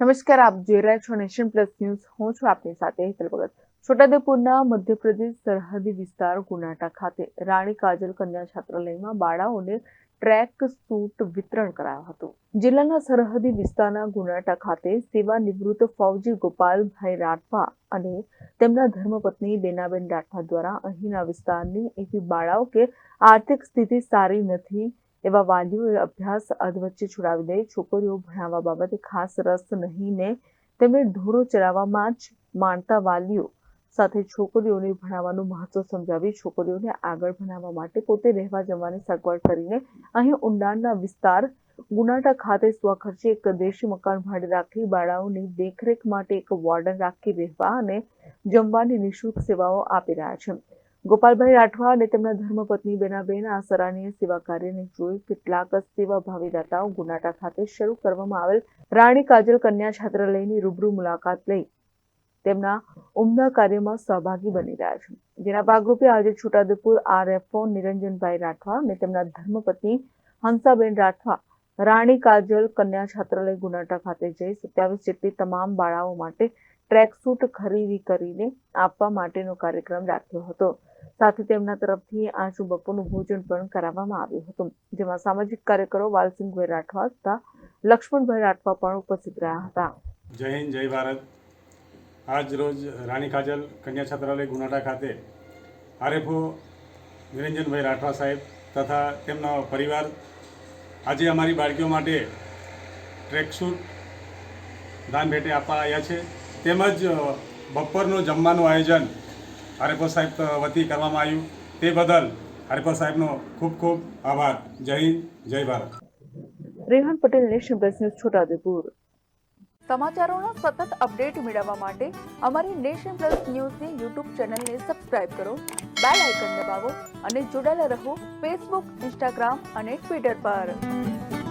નમસ્કાર, આપ જોઈ રહ્યા છો નેશન પ્લસ ન્યૂઝ. હું છું આપની સાથે હેતલ ભગત. છોટાઉદેપુરના મધ્યપ્રદેશ સરહદી વિસ્તાર ગુનાટા ખાતે રાણી કાજલ કન્યા છાત્રાલયમાં બાળાઓને ટ્રેક સૂટ વિતરણ કરાયું હતું. જિલ્લાના સરહદી વિસ્તારના ગુનાટા ખાતે સેવા નિવૃત્ત ફૌજી ગોપાલભાઈ રાઠવા અને તેમના ધર્મપત્ની બેનાબેન રાઠવા દ્વારા અહીંના વિસ્તારની એવી બાળાઓ કે આર્થિક સ્થિતિ સારી નથી એવા વાલીઓએ અભ્યાસ અધવચ્ચે છોડાવી દઈ છોકરીઓ ભણાવવા બાબતે ખાસ રસ નહીં ને તેમણે ઢોરો ચરાવવામાં જ માણતા વાલીઓ સાથે છોકરીઓને ભણાવવાનું મહત્વ સમજાવી છોકરીઓને આગળ ભણાવવા માટે પોતે રહેવા જમવાની સગવડ કરીને અહીં ઊંડાણના વિસ્તાર ગુનાટા ખાતે સ્વખર્ચે એક દેશી મકાન ભાડે રાખી બાળાઓની દેખરેખ માટે એક વોર્ડન રાખી રહેવા અને જમવાની નિઃશુલ્ક સેવાઓ આપી રહ્યા છે. ગોપાલભાઈ રાઠવા અને તેમના ધર્મપત્ની બેનાબેન આ સરાહનીય સેવા કાર્યને જોઈ કેટલાક સેવાભાવી દાતાઓ ગુનાટા ખાતે શરૂ કરવામાં આવેલ રાણી કાજલ કન્યા છાત્રાલયની રૂબરૂ મુલાકાત લઈ તેમના ઉમદા કાર્યમાં સહભાગી બની રહ્યા છે. જેના ભાગરૂપે આજે છોટાઉદેપુર આરએફઓ નિરંજનભાઈ રાઠવા અને તેમના ધર્મપત્ની હંસાબેન રાઠવા રાણી કાજલ કન્યા છાત્રાલય ગુનાટા ખાતે જઈ સત્યાવીસ જેટલી તમામ બાળાઓ માટે ટ્રેકસૂટ ખરીદી કરીને આપવા માટેનો કાર્યક્રમ રાખ્યો હતો. સાથે તેમના તરફથી આંસુ બપોરનું ભોજન પણ કરાવવામાં આવ્યું હતું, જેમાં સામાજિક કાર્યકરો વાલસિંહભાઈ રાઠવા તથા લક્ષ્મણભાઈ રાઠવા પણ ઉપસ્થિત રહ્યા હતા. જય હિન્દ, જય ભારત. આજ રોજ રાણી કાજલ કન્યા છાત્રાલય ગુનાટા ખાતે આરએફઓ નિરંજનભાઈ રાઠવા સાહેબ તથા તેમનો પરિવાર આજે અમારી બાળકીઓ માટે ટ્રેકસૂટ દાન ભેટે આપવા આવ્યા છે. તેમજ બપોરનું જમવાનું આયોજન આરએફઓ સાહેબ વતી કરવામાં આવ્યું. તે બદલ આરએફઓ સાહેબનો ખૂબ ખૂબ આભાર. જય હિન્દ જય Bharat. Rehan Patel Nation Plus News Chhota Udepur. સમાચારોનો સતત અપડેટ મેળવવા માટે અમારી નેશન પ્લસ ન્યૂઝની યુટ્યુબ ચેનલને સબસ્ક્રાઇબ કરો બેલ આઇકન દબાવો અને જોડાયેલા રહો ફેસબુક ઇન્સ્ટાગ્રામ અને ટ્વિટર પર.